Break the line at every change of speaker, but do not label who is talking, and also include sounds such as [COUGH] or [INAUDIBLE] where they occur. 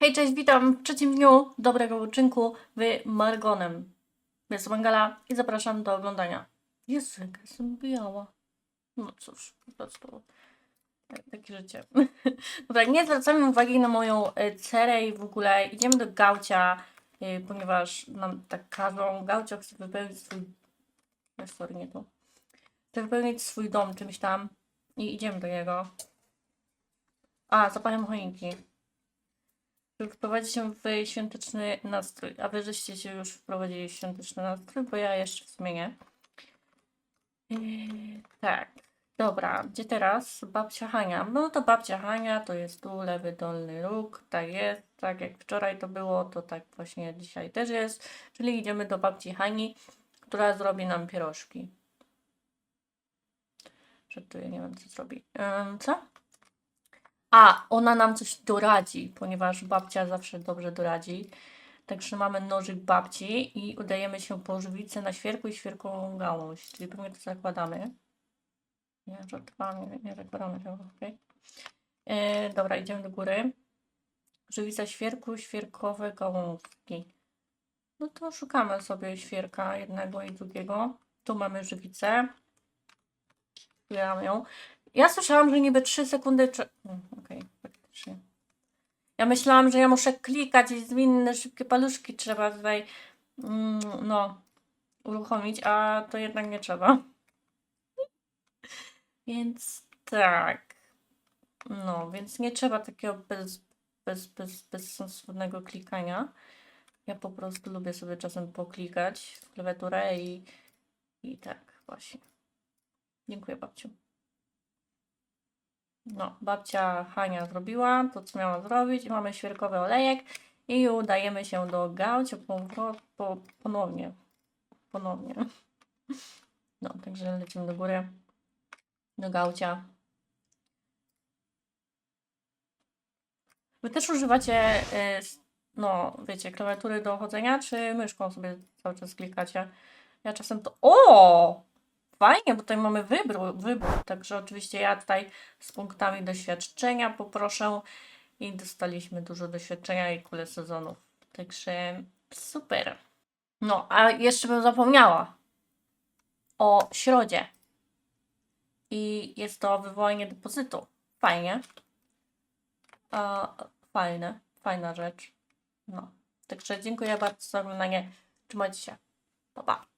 Hej, cześć, witam w trzecim dniu dobrego uczynku w Margonem. Jestem Angela i zapraszam do oglądania. Jezu, jestem biała. No cóż, po prostu tak- takie życie. [LAUGHS] Dobra, nie zwracamy uwagi na moją e, cerę i w ogóle idziemy do Gaucia, e, ponieważ nam tak każą. Gaucio chce wypełnić swój... Nie, sorry, nie tu. Chce wypełnić swój dom czymś tam i idziemy do niego. A, zapaliam choinki żeby wprowadzić się w świąteczny nastrój. A wy żeście się już wprowadzili w świąteczny nastrój, bo ja jeszcze w zmienię. Yy, tak, dobra, gdzie teraz? Babcia Hania. No to babcia Hania to jest tu lewy dolny róg, tak jest, tak jak wczoraj to było, to tak właśnie dzisiaj też jest. Czyli idziemy do babci Hani, która zrobi nam pierożki. Żartuję, nie wiem co zrobi. Ym, co? A, ona nam coś doradzi, ponieważ babcia zawsze dobrze doradzi. Także mamy nożyk babci i udajemy się po żywicę na świerku i świerkową gałąź. Czyli pewnie to zakładamy. Nie, żartowałam, nie, nie zakładamy tego. E, dobra, idziemy do góry. Żywica świerku, świerkowe gałązki. No to szukamy sobie świerka jednego i drugiego. Tu mamy żywicę. Zbieramy ją. Ja słyszałam, że niby 3 sekundy. Czy... Ja myślałam, że ja muszę klikać i zwinne szybkie paluszki trzeba tutaj mm, no uruchomić, a to jednak nie trzeba. [LAUGHS] Więc tak. No, więc nie trzeba takiego bez, bez, bez, bezsensownego klikania. Ja po prostu lubię sobie czasem poklikać w klawiaturę i, i tak właśnie. Dziękuję babciu. No, babcia Hania zrobiła to, co miała zrobić. Mamy świerkowy olejek i udajemy się do Gaucia po, po, ponownie. Ponownie. No, także lecimy do góry. Do Gaucia. Wy też używacie, y, no, wiecie, klawiatury do chodzenia, czy myszką sobie cały czas klikacie? Ja czasem to... O! Fajnie, bo tutaj mamy wybór, wybór. Także oczywiście ja tutaj z punktami doświadczenia poproszę i dostaliśmy dużo doświadczenia i kulę sezonów. Także super. No, a jeszcze bym zapomniała o środzie. I jest to wywołanie depozytu. Fajnie. A, fajne, fajna rzecz. No. Także dziękuję bardzo za oglądanie. Trzymajcie się. Pa, pa.